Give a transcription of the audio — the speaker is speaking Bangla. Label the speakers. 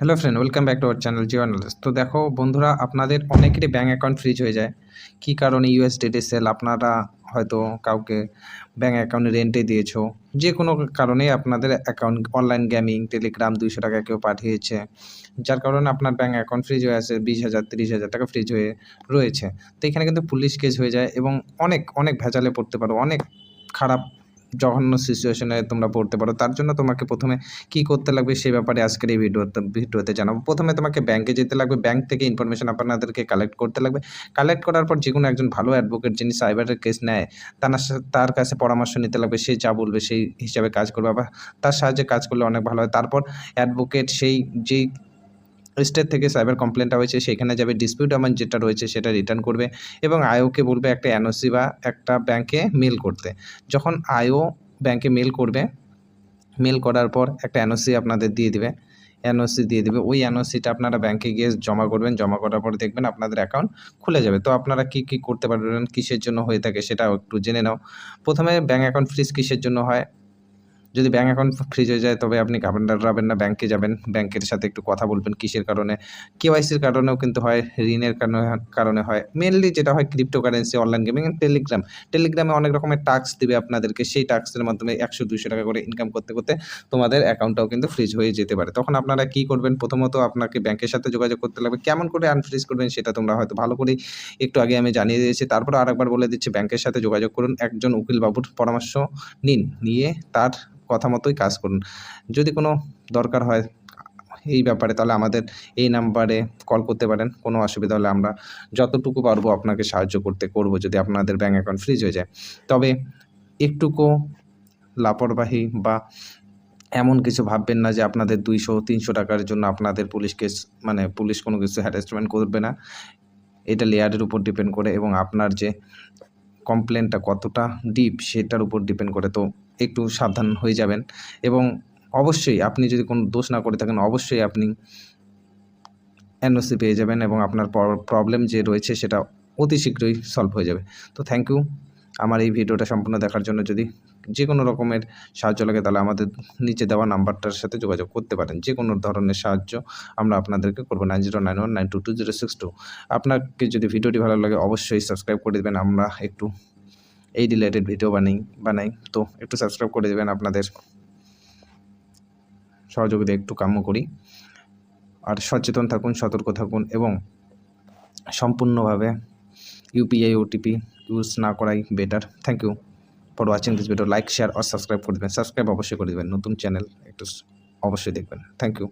Speaker 1: Hello friend welcome back to our channel Jio তো দেখো বন্ধুরা, আপনাদের অনেকেরই ব্যাঙ্ক অ্যাকাউন্ট ফ্রিজ হয়ে যায়। কী কারণে ইউএসডিটি সেল আপনারা হয়তো কাউকে ব্যাঙ্ক অ্যাকাউন্টে রেন্টে দিয়েছ? যে কোনো কারণে আপনাদের অ্যাকাউন্ট অনলাইন গেমিং টেলিগ্রাম দুইশো টাকা কেউ পাঠিয়েছে। যার কারণে আপনার ব্যাঙ্ক অ্যাকাউন্ট ফ্রিজ হয়ে আছে, বিশ হাজার, তিরিশ হাজার টাকা ফ্রিজ হয়ে রয়েছে। তো এখানে কিন্তু পুলিশ কেস হয়ে যায় এবং অনেক অনেক ভেজালে পড়তে পারো, অনেক খারাপ জঘন্য সিচুয়েশনে তোমরা পড়তে পারো। তার জন্য তোমাকে প্রথমে কি করতে লাগবে সেই ব্যাপারে আজকের এই ভিডিওতে ভিডিওতে জানাব। প্রথমে তোমাকে ব্যাংকে যেতে লাগবে। ব্যাংক থেকে ইনফরমেশন আপনাদেরকে কালেক্ট করতে লাগবে। কালেক্ট করার পর যে কোনো একজন ভালো অ্যাডভোকেট যিনি সাইবারের কেস নেয়, তার তার কাছে পরামর্শ নিতে লাগবে। সে যা বলবে সেই হিসাবে কাজ করবে। বা তার সাহায্যে কাজ করলে অনেক ভালো হয়। তারপর অ্যাডভোকেট সেই যেই স্টেট থেকে সাইবার কমপ্লেনটা হয়েছে, সেখানে যাবে ডিসপিউট অ্যামাউন্ট যেটা রয়েছে সেটা রিটার্ন করবে এবং আইওকে বলবে একটা এনওসি বা একটা ব্যাংকে মেল করতে। যখন আইও ব্যাংকে মেল করবে মেল করার পর একটা এনওসি আপনাদের দিয়ে দিবে। এনওসি দিয়ে দেবে, ওই এনওসিটা আপনারা ব্যাংকে গিয়ে জমা করবেন, জমা করার পর দেখবেন আপনাদের অ্যাকাউন্ট খুলে যাবে। তো আপনারা কি কি করতে পারবেন, কিসের জন্য হয়ে থাকে সেটাও একটু জেনে নাও। প্রথমে ব্যাঙ্ক অ্যাকাউন্ট ফ্রিজ কিসের জন্য হয়? যদি ব্যাঙ্ক অ্যাকাউন্ট ফ্রিজ হয়ে যায়, তবে আপনি ঘাবড়াবেন না ব্যাংকে যাবেন। ব্যাংকের সাথে একটু কথা বলবেন কিসের কারণে? কেওয়াইসির কারণেও কিন্তু হয়, ঋণের কারণে হয় মেনলি যেটা হয় ক্রিপ্টোকারেন্সি অনলাইন গেমিং টেলিগ্রাম টেলিগ্রামে অনেক রকমের টাস্ক দেবে আপনাদেরকে, সেই টাস্কের মাধ্যমে একশো দুশো টাকা করে ইনকাম করতে করতে তোমাদের অ্যাকাউন্টটাও কিন্তু ফ্রিজ হয়ে যেতে পারে। তখন আপনারা কি করবেন? প্রথমত আপনাকে ব্যাংকের সাথে যোগাযোগ করতে লাগবে। কেমন করে আনফ্রিজ করবেন সেটা তোমরা হয়তো ভালো করেই একটু আগে আমি জানিয়ে দিয়েছি। তারপর আরেকবার বলে দিচ্ছি ব্যাংকের সাথে যোগাযোগ করুন। একজন উকিল বাবুর পরামর্শ নিন, নিয়ে তার কথা মতোই কাজ করুন। যদি কোনো দরকার হয় এই ব্যাপারে তাহলে আমাদের এই নাম্বারে কল করতে পারেন, কোনো অসুবিধা হলে আমরা যতটুকু পারব আপনাকে সাহায্য করতে করব যদি আপনাদের ব্যাঙ্ক অ্যাকাউন্ট ফ্রিজ হয়ে যায়। তবে একটুকু লাপরবাহী বা এমন কিছু ভাববেন না যে আপনাদের দুইশো, তিনশো টাকার জন্য আপনাদের পুলিশ কেস মানে পুলিশ কোনো কিছু হ্যারাসমেন্ট করবে না। এটা লেয়ারের উপর ডিপেন্ড করে এবং আপনার যে কমপ্লেনটা কতটা ডিপ সেটার উপর ডিপেন্ড করে। তো একটু সাবধান হয়ে যাবেন। এবং অবশ্যই আপনি যদি কোনো দোষ না করে থাকেন, অবশ্যই আপনি এনওসি পেয়ে যাবেন এবং আপনার প্রবলেম যে রয়েছে সেটা অতি শীঘ্রই সলভ হয়ে যাবে। তো থ্যাংক ইউ আমার এই ভিডিওটা সম্পূর্ণ দেখার জন্য যদি যে কোনো রকমের সাহায্য লাগে, তাহলে আমাদের নিচে দেওয়া নাম্বারটার সাথে যোগাযোগ করতে পারেন। যে কোনো ধরনের সাহায্য আমরা আপনাদেরকে করব। Nine zero nine one nine two two zero six two আপনাকে যদি ভিডিওটি ভালো লাগে, অবশ্যই সাবস্ক্রাইব করে দেবেন। আমরা একটু এই রিলেটেড ভিডিও বানাই বানাই। তো একটু সাবস্ক্রাইব করে দেবেন আপনাদের। সহযোগিতা একটু কাম্য করি। আর সচেতন থাকুন, সতর্ক থাকুন এবং সম্পূর্ণভাবে ইউপিআই ওটিপি ইউজ না করাই better thank you for watching this video like share R subscribe করে দেবেন। সাবস্ক্রাইব অবশ্যই করে দেবেন। নতুন চ্যানেল একটু অবশ্যই দেখবেন। Thank you